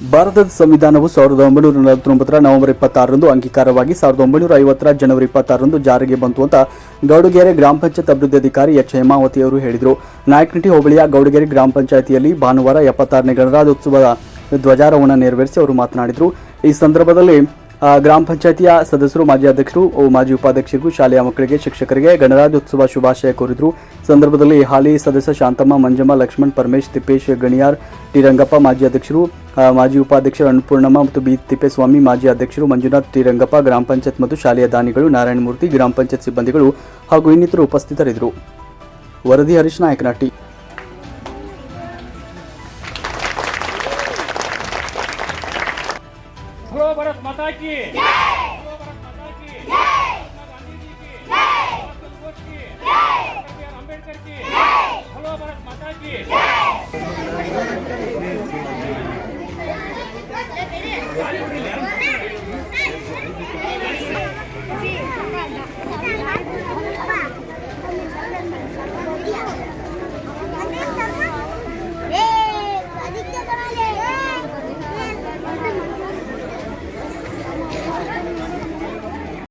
ಭಾರತದ ಸಂವಿಧಾನವು ಸಾವಿರದ ಒಂಬೈನೂರ ನಲವತ್ತೊಂಬತ್ತರ ನವೆಂಬರ್ ಇಪ್ಪತ್ತಾರರಂದು ಅಂಗೀಕಾರವಾಗಿ ಸಾವಿರದ ಒಂಬೈನೂರ ಐವತ್ತರ ಜನವರಿ ಇಪ್ಪತ್ತಾರರಂದು ಜಾರಿಗೆ ಬಂತು ಅಂತ ಗೌಡಗೆರೆ ಗ್ರಾಮ ಪಂಚಾಯತ್ ಅಭಿವೃದ್ಧಿ ಅಧಿಕಾರಿ ಎಚ್ ಹೇಮಾವತಿ ಅವರು ಹೇಳಿದರು. ನಾಯಕನಟಿ ಹೋಬಳಿಯ ಗೌಡಗೆರೆ ಗ್ರಾಮ ಪಂಚಾಯಿತಿಯಲ್ಲಿ ಭಾನುವಾರ ಎಪ್ಪತ್ತಾರನೇ ಗಣರಾಜ್ಯೋತ್ಸವದ ಧ್ವಜಾರೋಹಣ ನೆರವೇರಿಸಿ ಅವರು ಮಾತನಾಡಿದರು. ಈ ಸಂದರ್ಭದಲ್ಲಿ ಗ್ರಾಮ ಪಂಚಾಯತಿಯ ಸದಸ್ಯರು, ಮಾಜಿ ಅಧ್ಯಕ್ಷರು ಮಾಜಿ ಉಪಾಧ್ಯಕ್ಷರಿಗೂ ಶಾಲೆಯ ಮಕ್ಕಳಿಗೆ, ಶಿಕ್ಷಕರಿಗೆ ಗಣರಾಜ್ಯೋತ್ಸವ ಶುಭಾಶಯ ಕೋರಿದರು. ಸಂದರ್ಭದಲ್ಲಿ ಹಾಲಿ ಸದಸ್ಯ ಶಾಂತಮ್ಮ, ಮಂಜಮ್ಮ, ಲಕ್ಷ್ಮಣ್, ಪರಮೇಶ್, ತಿಪ್ಪೇಶ್, ಗಣಿಯಾರ್ ಟಿ ರಂಗಪ್ಪ ಮಾಜಿ ಅಧ್ಯಕ್ಷರು ಮಾಜಿ ಉಪಾಧ್ಯಕ್ಷರು ಅನ್ನಪೂರ್ಣಮ್ಮ ಮತ್ತು ಬಿ, ತಿಪ್ಪೇಸ್ವಾಮಿ, ಮಾಜಿ ಅಧ್ಯಕ್ಷರು ಮಂಜುನಾಥ್ ಟಿ ರಂಗಪ್ಪ ಗ್ರಾಮ ಪಂಚಾಯತ್ ಮತ್ತು ಶಾಲೆಯ ದಾನಿಗಳು ನಾರಾಯಣಮೂರ್ತಿ, ಗ್ರಾಮ ಪಂಚಾಯತ್ ಸಿಬ್ಬಂದಿಗಳು ಹಾಗೂ ಇನ್ನಿತರು ಉಪಸ್ಥಿತರಿದ್ದರು. ವರದಿ ಹರೀಶ್ ನಾಯಕನಹಟ್ಟಿ. ગૃહ ભરત માતાજી